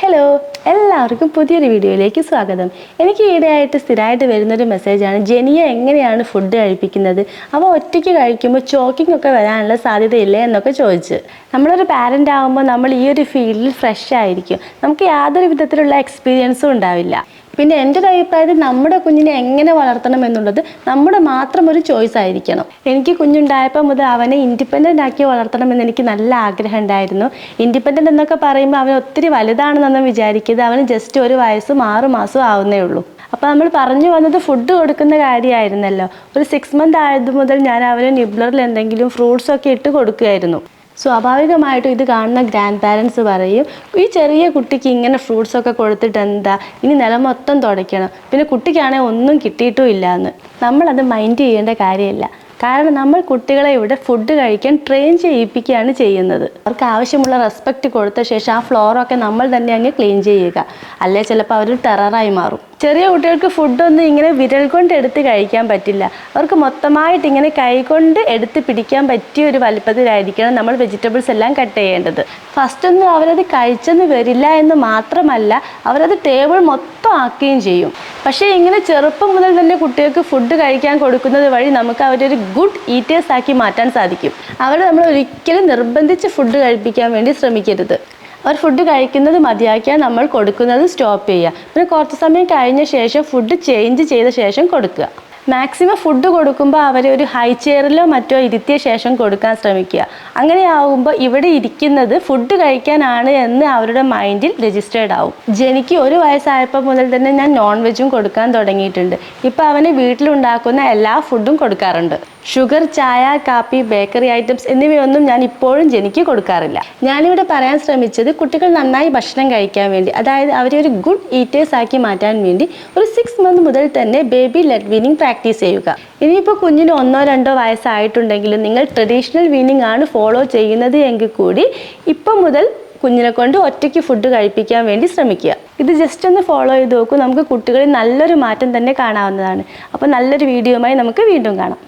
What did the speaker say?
Hello എല്ലാവർക്കും പുതിയൊരു വീഡിയോയിലേക്ക് സ്വാഗതം. എനിക്ക് ഈയിടെയായിട്ട് സ്ഥിരമായിട്ട് വരുന്നൊരു മെസ്സേജാണ് ജെനിയ എങ്ങനെയാണ് ഫുഡ് കഴിപ്പിക്കുന്നത്? അവ ഒറ്റയ്ക്ക് കഴിക്കുമ്പോൾ ചോക്കിംഗ് ഒക്കെ വരാനുള്ള സാധ്യതയില്ലേ എന്നൊക്കെ ചോദിച്ച്. നമ്മളൊരു പാരന്റ് ആകുമ്പോൾ നമ്മൾ ഈ ഒരു ഫീൽഡിൽ ഫ്രഷ് ആയിരിക്കും. നമുക്ക് യാതൊരു വിധത്തിലുള്ള എക്സ്പീരിയൻസും ഉണ്ടാവില്ല. പിന്നെ എന്റെ ഒരു അഭിപ്രായത്തിൽ നമ്മുടെ കുഞ്ഞിനെ എങ്ങനെ വളർത്തണം എന്നുള്ളത് നമ്മുടെ മാത്രം ഒരു ചോയ്സ് ആയിരിക്കണം. എനിക്ക് കുഞ്ഞുണ്ടായപ്പോൾ മുതൽ അവനെ ഇൻഡിപെൻഡന്റ് ആക്കി വളർത്തണമെന്ന് എനിക്ക് നല്ല ആഗ്രഹം ഉണ്ടായിരുന്നു. ഇൻഡിപെൻഡന്റ് എന്നൊക്കെ പറയുമ്പോൾ അവൻ ഒത്തിരി വലുതാണെന്നൊന്നും വിചാരിക്കരുത് അവന് ജസ്റ്റ് ഒരു വയസ്സും ആറ് മാസവും ആവുന്നേ ഉള്ളൂ. അപ്പോൾ നമ്മൾ പറഞ്ഞു വന്നത് ഫുഡ് കൊടുക്കുന്ന കാര്യമായിരുന്നല്ലോ. ഒരു സിക്സ് മന്ത് ആയത് മുതൽ ഞാൻ അവന് നിബ്ലറിൽ എന്തെങ്കിലും ഫ്രൂട്ട്സ് ഒക്കെ ഇട്ട് കൊടുക്കുമായിരുന്നു സ്വാഭാവികമായിട്ടും ഇത് കാണുന്ന ഗ്രാൻഡ് പാരൻസ് പറയും ഈ ചെറിയ കുട്ടിക്ക് ഇങ്ങനെ ഫ്രൂട്ട്സ് ഒക്കെ കൊടുത്തിട്ട് എന്താ? ഇനി നിലം മൊത്തം തുടയ്ക്കണം. പിന്നെ കുട്ടിക്കാണെങ്കിൽ ഒന്നും കിട്ടിയിട്ടും ഇല്ല എന്ന് നമ്മളത് മൈൻഡ് ചെയ്യേണ്ട കാര്യമില്ല. കാരണം നമ്മൾ കുട്ടികളെ ഇവിടെ ഫുഡ് കഴിക്കാൻ ട്രെയിൻ ചെയ്യിപ്പിക്കുകയാണ് ചെയ്യുന്നത്. അവർക്ക് ആവശ്യമുള്ള റെസ്പെക്റ്റ് കൊടുത്ത ശേഷം ആ ഫ്ലോറൊക്കെ നമ്മൾ തന്നെ അങ്ങ് ക്ലീൻ ചെയ്യുക. അല്ലെ? ചിലപ്പോൾ അവർ ടെററായി മാറും. ചെറിയ കുട്ടികൾക്ക് ഫുഡൊന്നും ഇങ്ങനെ വിരൽ കൊണ്ട് എടുത്ത് കഴിക്കാൻ പറ്റില്ല. അവർക്ക് മൊത്തമായിട്ട് ഇങ്ങനെ കൈ കൊണ്ട് എടുത്ത് പിടിക്കാൻ പറ്റിയ ഒരു വലിപ്പത്തിലായിരിക്കണം നമ്മൾ വെജിറ്റബിൾസ് എല്ലാം കട്ട് ചെയ്യേണ്ടത്. ഫസ്റ്റ് ഒന്നും അവരത് കഴിച്ചെന്ന് വരില്ല എന്ന് മാത്രമല്ല അവരത് ടേബിൾ മൊത്തം ആക്കുകയും ചെയ്യും. പക്ഷേ ഇങ്ങനെ ചെറുപ്പം മുതൽ തന്നെ കുട്ടികൾക്ക് ഫുഡ് കഴിക്കാൻ കൊടുക്കുന്നത് വഴി നമുക്ക് അവരെ ഒരു ഗുഡ് ഈറ്റേഴ്സ് ആക്കി മാറ്റാൻ സാധിക്കും. അവരെ നമ്മൾ ഒരിക്കലും നിർബന്ധിച്ച് ഫുഡ് കഴിപ്പിക്കാൻ വേണ്ടി ശ്രമിക്കരുത്. അവർ ഫുഡ് കഴിക്കുന്നത് മതിയാക്കിയാൽ നമ്മൾ കൊടുക്കുന്നത് സ്റ്റോപ്പ് ചെയ്യുക. പിന്നെ കുറച്ച് സമയം കഴിഞ്ഞ ശേഷം ഫുഡ് ചേഞ്ച് ചെയ്ത ശേഷം കൊടുക്കുക. മാക്സിമം ഫുഡ് കൊടുക്കുമ്പോൾ അവരെ ഒരു ഹൈ ചെയറിലോ മറ്റോ ഇരുത്തിയ ശേഷം കൊടുക്കാൻ ശ്രമിക്കുക. അങ്ങനെയാവുമ്പോൾ ഇവിടെ ഇരിക്കുന്നത് ഫുഡ് കഴിക്കാനാണ് എന്ന് അവരുടെ മൈൻഡിൽ രജിസ്റ്റേർഡ് ആവും. ജനിക്ക് ഒരു വയസ്സായപ്പോൾ മുതൽ തന്നെ ഞാൻ നോൺ വെജും കൊടുക്കാൻ തുടങ്ങിയിട്ടുണ്ട്. ഇപ്പോൾ അവന് വീട്ടിലുണ്ടാക്കുന്ന എല്ലാ ഫുഡും കൊടുക്കാറുണ്ട്. ഷുഗർ ചായ കാപ്പി ബേക്കറി ഐറ്റംസ് എന്നിവയൊന്നും ഞാൻ ഇപ്പോഴും ജനിക്ക് കൊടുക്കാറില്ല. ഞാനിവിടെ പറയാൻ ശ്രമിച്ചത് കുട്ടികൾ നന്നായി ഭക്ഷണം കഴിക്കാൻ വേണ്ടി അതായത് അവരെ ഒരു ഗുഡ് ഈറ്റേഴ്സ് ആക്കി മാറ്റാൻ വേണ്ടി ഒരു സിക്സ് മന്ത് മുതൽ തന്നെ ബേബി ലെഡ് വീനിങ് പ്രാക്ടീസ് ചെയ്യുക. ഇനിയിപ്പോൾ കുഞ്ഞിന് ഒന്നോ രണ്ടോ വയസ്സായിട്ടുണ്ടെങ്കിലും നിങ്ങൾ ട്രഡീഷണൽ വീനിങ് ആണ് ഫോളോ ചെയ്യുന്നത് എങ്കിൽ കൂടി ഇപ്പം മുതൽ കുഞ്ഞിനെ കൊണ്ട് ഒറ്റയ്ക്ക് ഫുഡ് കഴിപ്പിക്കാൻ വേണ്ടി ശ്രമിക്കുക. ഇത് ജസ്റ്റ് ഒന്ന് ഫോളോ ചെയ്ത് നോക്കൂ. നമുക്ക് കുട്ടികളിൽ നല്ലൊരു മാറ്റം തന്നെ കാണാവുന്നതാണ്. അപ്പോൾ നല്ലൊരു വീഡിയോയുമായി നമുക്ക് വീണ്ടും കാണാം.